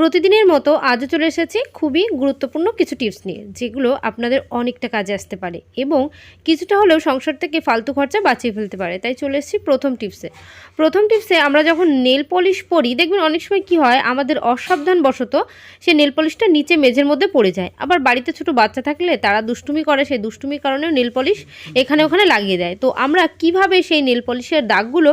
প্রতিদিনের মতো আজও চলে এসেছি খুবই গুরুত্বপূর্ণ কিছু টিপস নিয়ে, যেগুলো আপনাদের অনেকটা কাজে আসতে পারে এবং কিছুটা হলেও সংসার থেকে ফালতু খরচা বাঁচিয়ে ফেলতে পারে। তাই চলে এসেছি প্রথম টিপসে। প্রথম টিপসে আমরা যখন নেল পলিশ পরি, দেখবেন অনেক সময় কি হয়, আমাদের অসাবধানবশত সে নেল পলিশটা নিচে মেঝের মধ্যে পড়ে যায়। আবার বাড়িতে ছোট বাচ্চা থাকলে তারা দুষ্টুমি করে, সেই দুষ্টুমির কারণেও নেল পলিশ এখানে ওখানে লাগিয়ে দেয়। তো আমরা কীভাবে সেই নেল পলিশের দাগগুলো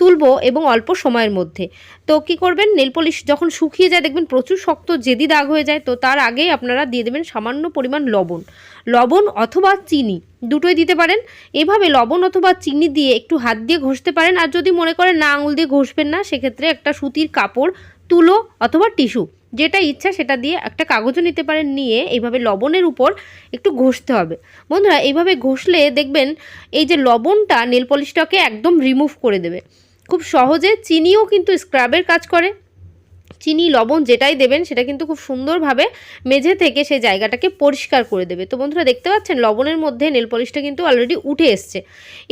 তুলবো এবং অল্প সময়ের মধ্যে? তো কি করবেন? নেল পলিশ যখন শুকিয়ে যায়, দেখবেন প্রচুর শক্ত জেদি দাগ হয়ে যায়, তো তার আগেই আপনারা দিয়ে দেবেন সামান্য পরিমাণ লবণ। লবণ অথবা চিনি, দুটোই দিতে পারেন। এভাবে লবণ অথবা চিনি দিয়ে একটু হাত দিয়ে ঘষতে পারেন। আর যদি মনে করেন না আঙুল দিয়ে ঘষবেন না, সেক্ষেত্রে একটা সুতির কাপড়, তুলো অথবা টিস্যু, যেটা ইচ্ছা সেটা দিয়ে একটা কাগজও নিতে পারেন। নিয়ে এইভাবে লবণের উপর একটু ঘষতে হবে। বন্ধুরা, এইভাবে ঘষলে দেখবেন এই যে লবণটা নেল পলিশটাকে একদম রিমুভ করে দেবে। খুব সহজে চিনিও কিন্তু স্ক্রাবের কাজ করে। চিনি, লবণ যেটাই দেবেন, সেটা কিন্তু খুব সুন্দরভাবে মেঝে থেকে সেই জায়গাটাকে পরিষ্কার করে দেবে। তো বন্ধুরা, দেখতে পাচ্ছেন? লবণের মধ্যে নেল পলিশটা কিন্তু অলরেডি উঠে এসছে।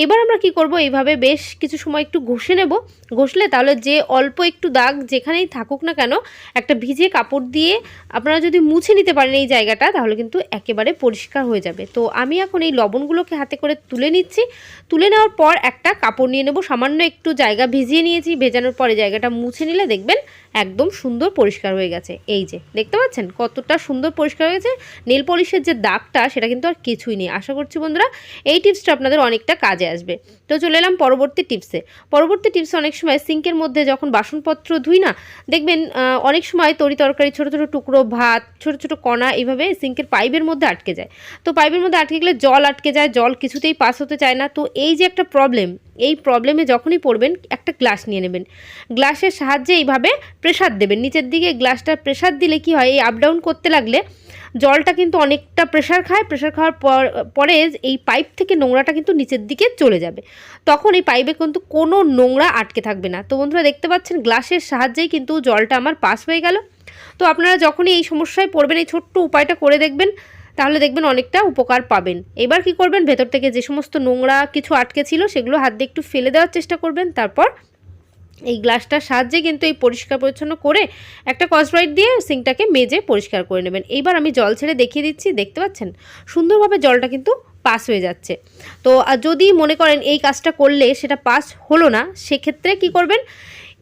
এবার আমরা কি করব? এইভাবে বেশ কিছু সময় একটু ঘষে নেব। ঘষলে তাহলে যে অল্প একটু দাগ যেখানেই থাকুক না কেন, একটা ভিজে কাপড় দিয়ে আপনারা যদি মুছে নিতে পারেন এই জায়গাটা, তাহলে কিন্তু একেবারে পরিষ্কার হয়ে যাবে। তো আমি এখন এই লবণগুলোকে হাতে করে তুলে নিচ্ছি। তুলে নেওয়ার পর একটা কাপড় নিয়ে নেব। সামান্য একটু জায়গা ভিজিয়ে নিয়েছি। ভেজানোর পরে জায়গাটা মুছে নিলে দেখবেন একদম সুন্দর পরিষ্কার হয়ে গেছে। এই যে, দেখতে পাচ্ছেন কতটা সুন্দর পরিষ্কার হয়ে গেছে। নেল পলিশের যে দাগটা, সেটা কিন্তু আর কিছুই নেই। আশা করছি বন্ধুরা, এই টিপসটা আপনাদের অনেকটা কাজে আসবে। তো চলে এলাম পরবর্তী টিপসে। পরবর্তী টিপসে অনেক সময় সিঙ্কের মধ্যে যখন বাসনপত্র ধুই না, দেখবেন অনেক সময় তরি তরকারি, ছোটো ছোটো টুকরো ভাত, ছোটো ছোটো কণা, এইভাবে সিঙ্কের পাইপের মধ্যে আটকে যায়। তো পাইপের মধ্যে আটকে গেলে জল আটকে যায়, জল কিছুতেই পাস হতে চায় না। তো এই যে একটা প্রবলেম এই প্রবলেমে যখনই পড়বেন, একটা গ্লাস নিয়ে নেবেন। গ্লাসের সাহায্যে এইভাবে প্রেসার দেবেন। নিচের দিকে গ্লাসটা প্রেসার দিলে কি হয়, এই আপ ডাউন করতে লাগলে জলটা কিন্তু অনেকটা প্রেশার খায়। প্রেশার খাওয়ার পর, পরে এই পাইপ থেকে নোংরাটা কিন্তু নিচের দিকে চলে যাবে। তখন এই পাইপে কিন্তু কোনো নোংরা আটকে থাকবে না। তো বন্ধুরা দেখতে পাচ্ছেন গ্লাসের সাহায্যেই কিন্তু জলটা আমার পাস হয়ে গেল। তো আপনারা যখনই এই সমস্যায় পড়বেন, এই ছোট্ট উপায়টা করে দেখবেন, তাহলে দেখবেন অনেকটা উপকার পাবেন। এবার কি করবেন, ভেতর থেকে যে সমস্ত নোংরা কিছু আটকে ছিল, সেগুলো হাত দিয়ে একটু ফেলে দেওয়ার চেষ্টা করবেন, তারপর এই গ্লাসটার সাহায্যে কিন্তু এই পরিষ্কার পরিচ্ছন্ন করে একটা কসব্রাইট দিয়ে সিঙ্কটাকে মেজে পরিষ্কার করে নেবেন। এইবার আমি জল ছেড়ে দেখিয়ে দিচ্ছি, দেখতে পাচ্ছেন? সুন্দরভাবে জলটা কিন্তু পাস হয়ে যাচ্ছে। তো যদি মনে করেন এই কাজটা করলে সেটা পাস হলো না, সেক্ষেত্রে কি করবেন?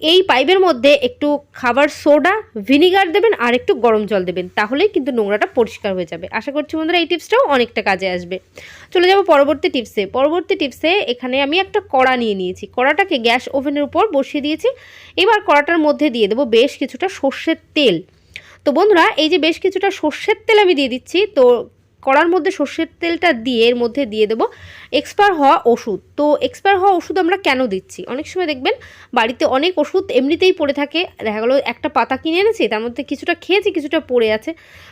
এই পাইপের মধ্যে একটু খাবার সোডা, ভিনিগার দেবেন আর একটু গরম জল দেবেন। তাহলেই কিন্তু নোংরাটা পরিষ্কার হয়ে যাবে। আশা করছি বন্ধুরা এই টিপসটাও অনেকটা কাজে আসবে। চলে যাব পরবর্তী টিপসে। পরবর্তী টিপসে এখানে আমি একটা কড়া নিয়ে নিয়েছি। কড়াটাকে গ্যাস ওভেনের উপর বসিয়ে দিয়েছি। এবার কড়াটার মধ্যে দিয়ে দেবো বেশ কিছুটা সর্ষের তেল। তো বন্ধুরা, এই যে বেশ কিছুটা সর্ষের তেল আমি দিয়ে দিচ্ছি, তো কড়ার মধ্যে সর্ষের তেলটা দিয়ে এর মধ্যে দিয়ে দেবো এক্সপায়ার হওয়া ওষুধ। তো এক্সপায়ার হওয়া ওষুধ আমরা কেন দিচ্ছি? অনেক সময় দেখবেন, বাড়িতে অনেক ওষুধ এমনিতেই পড়ে থাকে। দেখা গেলো একটা পাতা কিনে এনেছি, তার মধ্যে কিছুটা খেয়েছি, কিছুটা পড়ে আছে।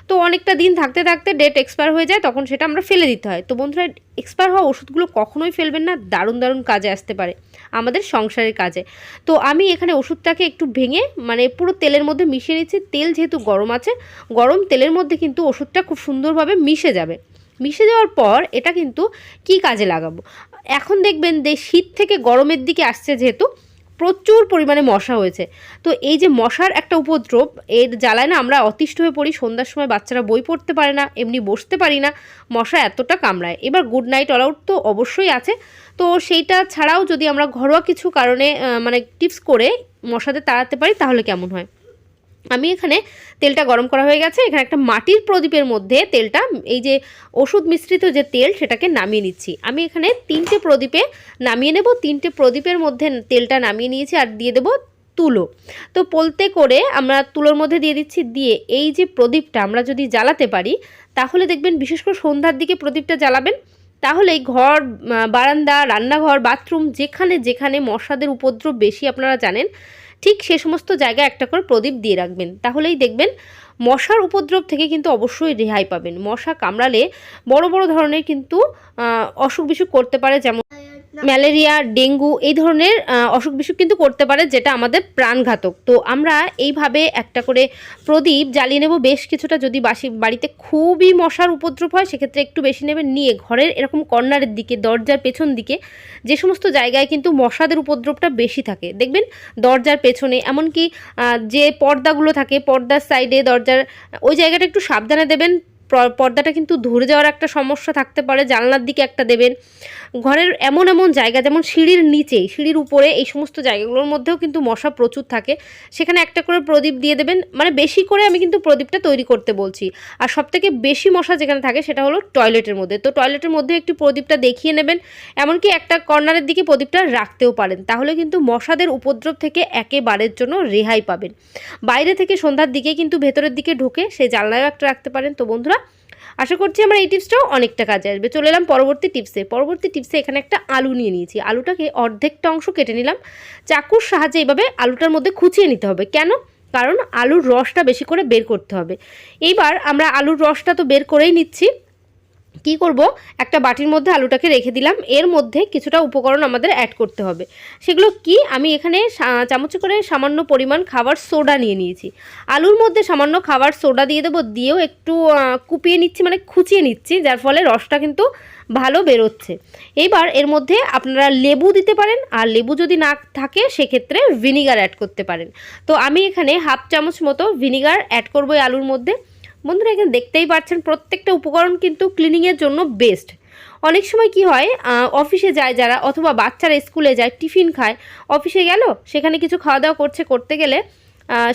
তো অনেকটা দিন থাকতে থাকতে ডেট এক্সপায়ার হয়ে যায়, তখন সেটা আমরা ফেলে দিতে হয়। তো বন্ধুরা এক্সপায়ার হওয়া ওষুধগুলো কখনোই ফেলবেন না, দারুণ দারুণ কাজে আসতে পারে আমাদের সংসারের কাজে। তো আমি এখানে ওষুধটাকে একটু ভেঙে মানে পুরো তেলের মধ্যে মিশিয়ে নিচ্ছি। তেল যেহেতু গরম আছে, গরম তেলের মধ্যে কিন্তু ওষুধটা খুব সুন্দরভাবে মিশে যাবে। মিশে যাওয়ার পর এটা কিন্তু কি কাজে লাগাবো? এখন দেখবেন যে শীত থেকে গরমের দিকে আসছে যেহেতু প্রচুর পরিমাণে মশা হয়েছে। তো এই যে মশার একটা উপদ্রব, এর জ্বালায় না আমরা অতিষ্ঠ হয়ে পড়ি, সন্ধ্যার সময় বাচ্চারা বই পড়তে পারে না, এমনি বসতে পারি না, মশা এতটা কামড়ায়। এবার গুড নাইট অল আউট তো অবশ্যই আছে। তো সেইটা ছাড়াও যদি আমরা ঘরোয়া কিছু কারণে মানে টিপস করে মশাদের তাড়াতে পারি, তাহলে কেমন হয়? আমি এখানে তেলটা গরম করা হয়ে গেছে। এখানে একটা মাটির প্রদীপের মধ্যে তেলটা, এই যে ওষুধ মিশ্রিত যে তেল, সেটাকে নামিয়ে নিচ্ছি। আমি এখানে তিনটে প্রদীপে নামিয়ে নেব। তিনটে প্রদীপের মধ্যে তেলটা নামিয়ে নিয়েছি আর দিয়ে দেবো তুলো। তো পোলতে করে আমরা তুলোর মধ্যে দিয়ে দিচ্ছি। দিয়ে এই যে প্রদীপটা আমরা যদি জ্বালাতে পারি, তাহলে দেখবেন বিশেষ করে সন্ধ্যার দিকে প্রদীপটা জ্বালাবেন, তাহলে ঘর বারান্দা, রান্নাঘর, বাথরুম, যেখানে যেখানে মশাদের উপদ্রব বেশি আপনারা জানেন ঠিক সে সমস্ত জায়গায় একটা করে প্রদীপ দিয়ে রাখবেন। তাহলেই দেখবেন মশার উপদ্রব থেকে কিন্তু অবশ্যই রেহাই পাবেন। মশা কামড়ালে বড় বড় ধরনের কিন্তু অসুখ বিসুখ করতে পারে যেমন ম্যালেরিয়া, ডেঙ্গু এই ধরনের অসুখ বিসুখ কিন্তু করতে পারে যেটা আমাদের প্রাণঘাতক। তো আমরা এইভাবে একটা করে প্রদীপ জ্বালিয়ে নেব। বেশ কিছুটা যদি বাসি, বাড়িতে খুবই মশার উপদ্রব হয়, সেক্ষেত্রে একটু বেশি নেবেন নিয়ে ঘরের এরকম কর্নারের দিকে, দরজার পেছন দিকে, যে সমস্ত জায়গায় কিন্তু মশাদের উপদ্রবটা বেশি থাকে। দেখবেন দরজার পেছনে, এমনকি যে পর্দাগুলো থাকে, পর্দার সাইডে দরজার, ওই জায়গাটা একটু সাবধানে দেবেন। পর্দাটা কিন্তু ধরে যাওয়ার একটা সমস্যা থাকতে পারে, জানলার দিকে একটা দেবেন। ঘরের এমন এমন জায়গা, যেমন সিঁড়ির নিচে সিঁড়ির উপরে এই সমস্ত জায়গাগুলোর মধ্যেও কিন্তু মশা প্রচুর থাকে। সেখানে একটা করে প্রদীপ দিয়ে দেবেন। মানে বেশি করে আমি কিন্তু প্রদীপটা তৈরি করতে বলছি। আর সবথেকে বেশি মশা যেখানে থাকে সেটা হলো টয়লেটের মধ্যে। তো টয়লেটের মধ্যে একটু প্রদীপটা দেখিয়ে নেবেন। এমনকি একটা কর্নারের দিকে প্রদীপটা রাখতেও পারেন। তাহলে কিন্তু মশাদের উপদ্রব থেকে একেবারের জন্য রেহাই পাবেন। বাইরে থেকে সন্ধ্যার দিকে কিন্তু ভেতরের দিকে ঢুকে সেই জানলায়ও একটা রাখতে পারেন। তো বন্ধুরা আশা করছি আমার এই টিপসটাও অনেকটা কাজে আসবে। চলে এলাম পরবর্তী টিপসে। পরবর্তী টিপসে এখানে একটা আলু নিয়ে নিয়েছি। আলুটাকে অর্ধেকটা অংশ কেটে নিলাম। চাকুর সাহায্যে এইভাবে আলুটার মধ্যে খুঁচিয়ে নিতে হবে। কেন? কারণ আলুর রসটা বেশি করে বের করতে হবে। এইবার আমরা আলুর রসটা তো বের করেই নিচ্ছি। কি করব? একটা বাটির মধ্যে আলুটাকে রেখে দিলাম। এর মধ্যে কিছুটা উপকরণ আমাদের অ্যাড করতে হবে। সেগুলো কি? আমি এখানে চামচে করে সামান্য পরিমাণ খাবার সোডা নিয়ে নিয়েছি। আলুর মধ্যে সামান্য খাবার সোডা দিয়ে দেবো, দিয়েও একটু কুপিয়ে নিচ্ছি মানে খুঁচিয়ে নিচ্ছি, যার ফলে রসটা কিন্তু ভালো বেরোচ্ছে। এইবার এর মধ্যে আপনারা লেবু দিতে পারেন, আর লেবু যদি না থাকে, সেক্ষেত্রে ভিনিগার অ্যাড করতে পারেন। তো আমি এখানে হাফ চামচ মতো ভিনিগার অ্যাড করব আলুর মধ্যে। বন্ধুরা, এখানে দেখতেই পাচ্ছেন প্রত্যেকটা উপকরণ কিন্তু ক্লিনিংয়ের জন্য বেস্ট অনেক সময় কি হয় অফিসে যায় যারা অথবা বাচ্চারা স্কুলে যায় টিফিন খায় অফিসে গেল, সেখানে কিছু খাওয়া দাওয়া করছে, করতে গেলে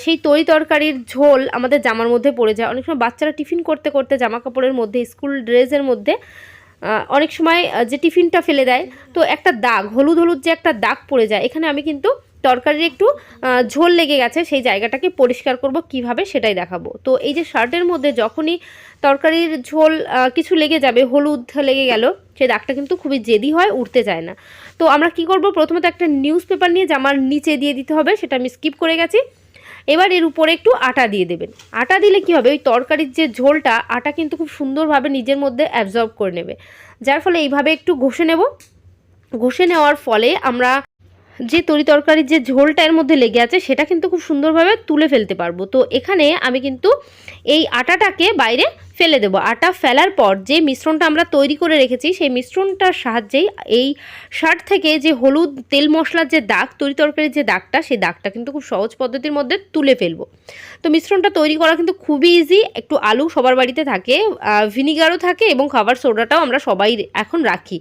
সেই তরি তরকারির ঝোল আমাদের জামার মধ্যে পড়ে যায়। অনেক সময় বাচ্চারা টিফিন করতে করতে জামা কাপড়ের মধ্যে স্কুল ড্রেসের মধ্যে অনেক সময় যে টিফিনটা ফেলে দেয়, তো একটা দাগ হলুদ হলুদ যে একটা দাগ পড়ে যায়, এখানে আমি কিন্তু তরকারির একটু ঝোল লেগে গেছে, সেই জায়গাটাকে পরিষ্কার করব, কীভাবে সেটাই দেখাবো। তো এই যে শার্টের মধ্যে যখনই তরকারির ঝোল কিছু লেগে যাবে, হলুদ লেগে গেল, সেই দাগটা কিন্তু খুবই জেদি হয় উঠতে যায় না। তো আমরা কি করব প্রথমত একটা নিউজ পেপার নিয়ে জামার নিচে দিয়ে দিতে হবে, সেটা আমি স্কিপ করে গেছি। এবার এর উপরে একটু আটা দিয়ে দেবেন। আটা দিলে কি হবে, ওই তরকারির যে ঝোলটা, আটা কিন্তু খুব সুন্দরভাবে নিজের মধ্যে অ্যাবজর্ব করে নেবে। যার ফলে এইভাবে একটু ঘষে নেব। ঘষে নেওয়ার ফলে আমরা যে তরি তরকারির যে ঝোলটা এর মধ্যে লেগে আছে, সেটা কিন্তু খুব সুন্দরভাবে তুলে ফেলতে পারব। তো এখানে আমি কিন্তু এই আটাটাকে বাইরে ফেলে দেবো। আটা ফেলার পর যে মিশ্রণটা আমরা তৈরি করে রেখেছি, সেই মিশ্রণটার সাহায্যেই এই শার্ট থেকে যে হলুদ তেল মশলার যে দাগ, তরি তরকারির যে দাগটা, সেই দাগটা কিন্তু খুব সহজ পদ্ধতির মধ্যে তুলে ফেলব। তো মিশ্রণটা তৈরি করা কিন্তু খুবই ইজি একটু আলু সবার বাড়িতে থাকে ভিনিগারও থাকে এবং খাবার সোডাটাও আমরা সবাই এখন রাখি।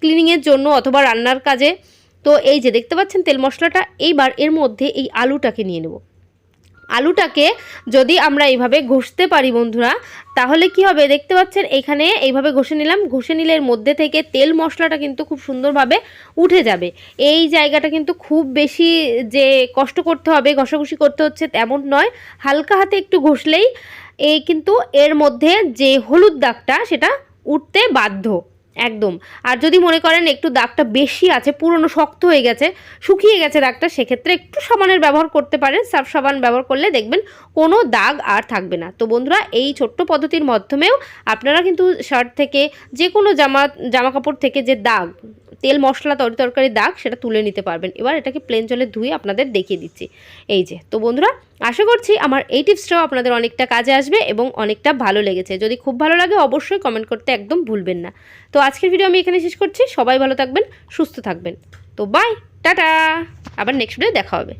ক্লিনিংয়ের জন্য অথবা রান্নার কাজে তো এই যে দেখতে পাচ্ছেন তেল মশলাটা, এইবার এর মধ্যে এই আলুটাকে নিয়ে নেব। আলুটাকে যদি আমরা এইভাবে ঘষতে পারি বন্ধুরা, তাহলে কি হবে? দেখতে পাচ্ছেন এখানে এইভাবে ঘষে নিলাম। ঘষে নিলে এর মধ্যে থেকে তেল মশলাটা কিন্তু খুব সুন্দরভাবে উঠে যাবে। এই জায়গাটা কিন্তু খুব বেশি যে কষ্ট করতে হবে, ঘষাঘষি করতে হচ্ছে তেমন নয়। হালকা হাতে একটু ঘষলেই এই কিন্তু এর মধ্যে যে হলুদ দাগটা, সেটা উঠতে বাধ্য। একদম। আর যদি মনে করেন একটু দাগটা বেশি আছে, পুরনো শক্ত হয়ে গেছে, শুকিয়ে গেছে দাগটা, সেক্ষেত্রে একটু সাবানের ব্যবহার করতে পারেন। সার্ফ সাবান ব্যবহার করলে দেখবেন কোনো দাগ আর থাকবে না। তো বন্ধুরা, এই ছোট্ট পদ্ধতির মাধ্যমেও আপনারা কিন্তু শার্ট থেকে যে কোনো জামা জামা কাপড় থেকে যে দাগ, তেল, মশলা, তরি তরকারি দাগ, সেটা তুলে নিতে পারবেন। এবার এটাকে প্লেন জলে ধুয়ে আপনাদের দেখিয়ে দিচ্ছি। এই যে, তো বন্ধুরা, আশা করছি আমার এই টিপসটাও আপনাদের অনেকটা কাজে আসবে এবং অনেকটা ভালো লেগেছে। যদি খুব ভালো লাগে, অবশ্যই কমেন্ট করতে একদম ভুলবেন না। তো আজকের ভিডিও আমি এখানে শেষ করছি। সবাই ভালো থাকবেন, সুস্থ থাকবেন। তো বাই টাটা! আবার নেক্সট ভিডিও দেখা হবে।